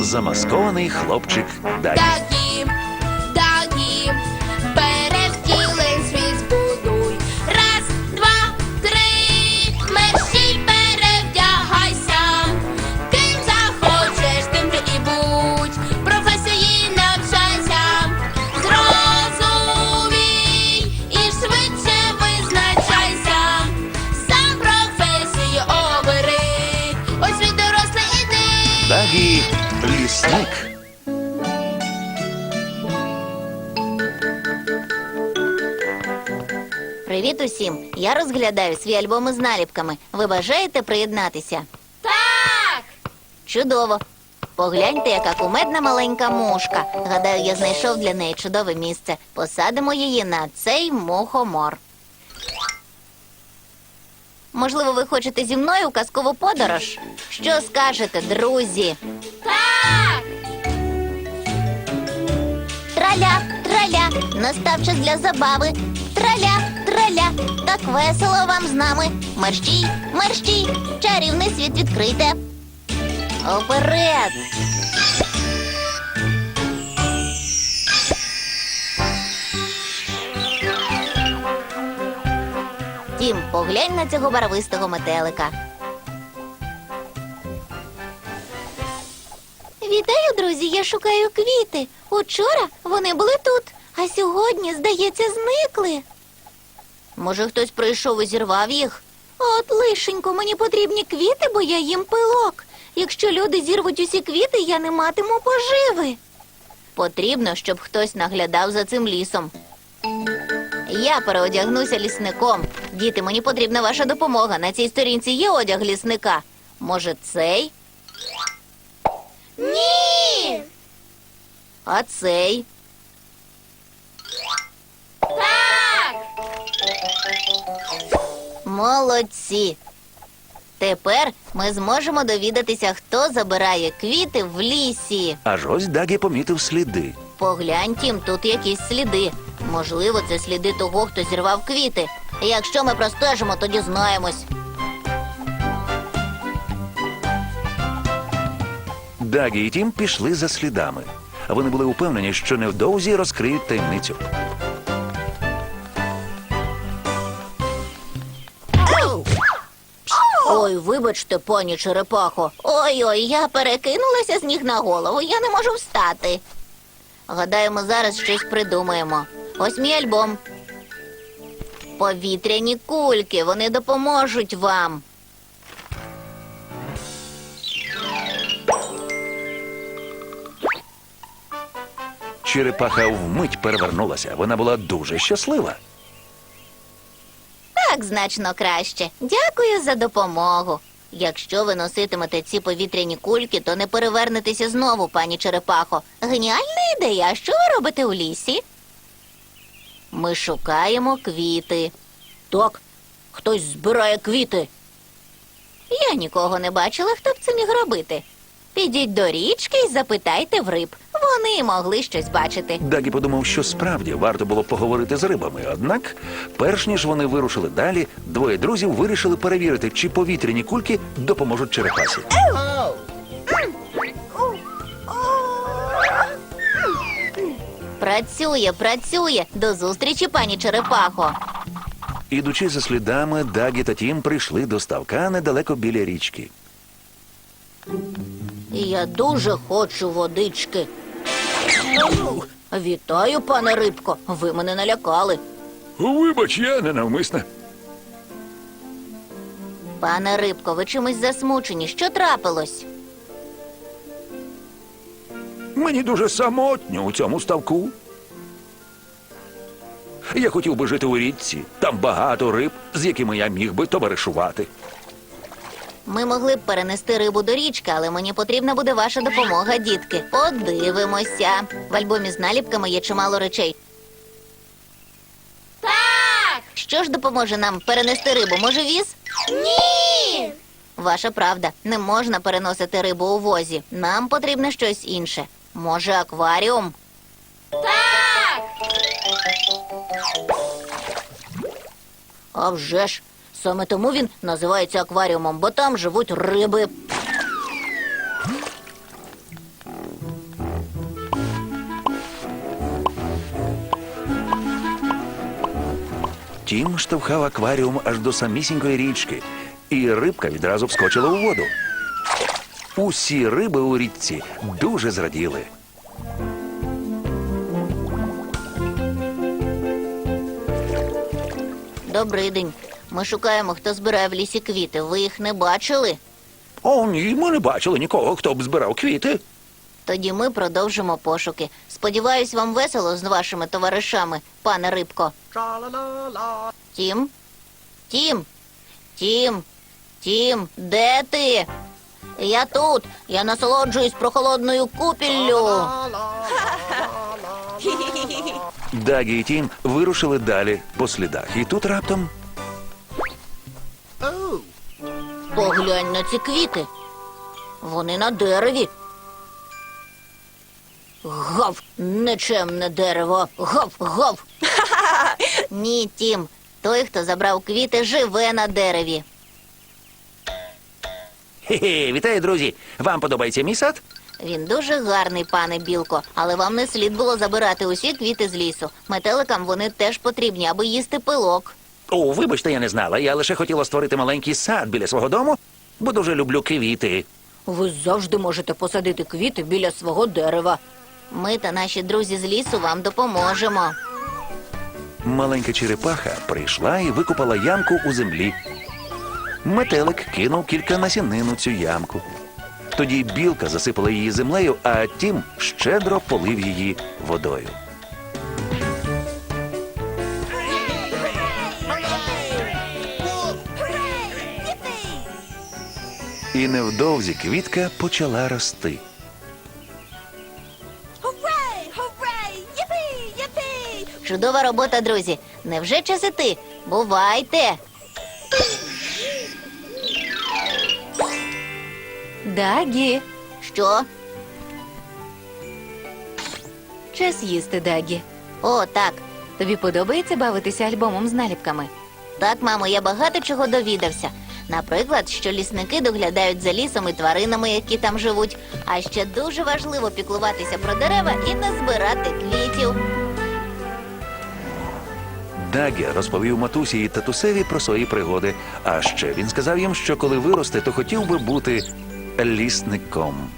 Замаскований хлопчик Дагі. Привіт усім! Я розглядаю свій альбом із наліпками. Ви бажаєте приєднатися? Так! Чудово! Погляньте, яка кумедна маленька мушка. Гадаю, я знайшов для неї чудове місце. Посадимо її на цей мухомор. Можливо, ви хочете зі мною у казкову подорож? Що скажете, друзі? Так! Траля, траля, настав час для забави. Траля, траля, так весело вам з нами. Мерщій, мерщій, чарівний світ відкрите. Оперед! Тім, поглянь на цього барвистого метелика. Вітаю, друзі! Я шукаю квіти. Учора вони були тут, а сьогодні, здається, зникли. Може, хтось прийшов і зірвав їх? От лишенько, мені потрібні квіти, бо я їм пилок. Якщо люди зірвуть усі квіти, я не матиму поживи. Потрібно, щоб хтось наглядав за цим лісом. Я переодягнуся лісником. Діти, мені потрібна ваша допомога. На цій сторінці є одяг лісника. Може, цей? Ні! А цей? Молодці. Тепер ми зможемо довідатися, хто забирає квіти в лісі. Аж ось Дагі помітив сліди. Поглянь, тім, тут якісь сліди. Можливо, це сліди того, хто зірвав квіти. Якщо ми простежимо, то дізнаємось. Дагі і Тім пішли за слідами. Вони були упевнені, що невдовзі розкриють таємницю. Ой, вибачте, пані Черепахо. Ой-ой, я перекинулася з ніг на голову, я не можу встати. Гадаю, ми зараз щось придумаємо. Ось мій альбом. Повітряні кульки, вони допоможуть вам. Черепаха вмить перевернулася. Вона була дуже щаслива. Так значно краще. Дякую за допомогу. Якщо ви носитимете ці повітряні кульки, то не перевернетеся знову, пані Черепахо. Геніальна ідея. Що ви робите у лісі? Ми шукаємо квіти. Так, хтось збирає квіти. Я нікого не бачила, хто б це міг робити. Підіть до річки і запитайте в риб. Вони могли щось бачити. Дагі подумав, що справді варто було поговорити з рибами. Однак, перш ніж вони вирушили далі, двоє друзів вирішили перевірити, чи повітряні кульки допоможуть черепасі. Працює, працює. До зустрічі, пані Черепахо. Ідучи за слідами, Дагі та Тім прийшли до ставка недалеко біля річки. Я дуже хочу водички. Вітаю, пане рибко. Ви мене налякали. Вибач, я ненавмисне. Пане рибко, ви чимось засмучені. Що трапилось? Мені дуже самотньо у цьому ставку. Я хотів би жити у річці. Там багато риб, з якими я міг би товаришувати. Ми могли б перенести рибу до річки, але мені потрібна буде ваша допомога, дітки. Подивимося. В альбомі з наліпками є чимало речей. Так! Що ж допоможе нам перенести рибу? Може, віз? Ні! Ваша правда, не можна переносити рибу у возі. Нам потрібно щось інше. Може, акваріум? Так! А вже ж. Саме тому він називається акваріумом, бо там живуть риби. Тім штовхав акваріум аж до самісінької річки, і рибка відразу вскочила у воду. Усі риби у річці дуже зраділи. Добрий день. Ми шукаємо, хто збирає в лісі квіти. Ви їх не бачили? О, ні, ми не бачили нікого, хто б збирав квіти. Тоді ми продовжимо пошуки. Сподіваюсь, вам весело з вашими товаришами, пане Рибко. Тім? Тім? Тім? Тім, де ти? Я тут. Я насолоджуюсь прохолодною купіллю. Дагі і Тім вирушили далі по слідах. І тут раптом Поглянь на ці квіти. Вони на дереві. Гав, нечемне дерево. Гав, гав. Ні, Тім. Той, хто забрав квіти, живе на дереві. Хе-хе, вітаю, друзі! Вам подобається мій сад? Він дуже гарний, пане Білко, але вам не слід було забирати усі квіти з лісу. Метеликам вони теж потрібні, аби їсти пилок. О, вибачте, я не знала. Я лише хотіла створити маленький сад біля свого дому, бо дуже люблю квіти. Ви завжди можете посадити квіти біля свого дерева. Ми та наші друзі з лісу вам допоможемо. Маленька черепаха прийшла і викопала ямку у землі. Метелик кинув кілька насінин у цю ямку. Тоді білка засипала її землею, а тім щедро полив її водою. І невдовзі квітка почала рости. Чудова робота, друзі. Невже час іти? Бувайте! Дагі, Що? час їсти, Дагі. О, так. Тобі подобається бавитися альбомом з наліпками? Так, мамо, я багато чого довідався. Наприклад, що лісники доглядають за лісом і тваринами, які там живуть. А ще дуже важливо піклуватися про дерева і не збирати квітів. Дагі розповів матусі і татусеві про свої пригоди. А ще він сказав їм, що коли виросте, то хотів би бути лісником.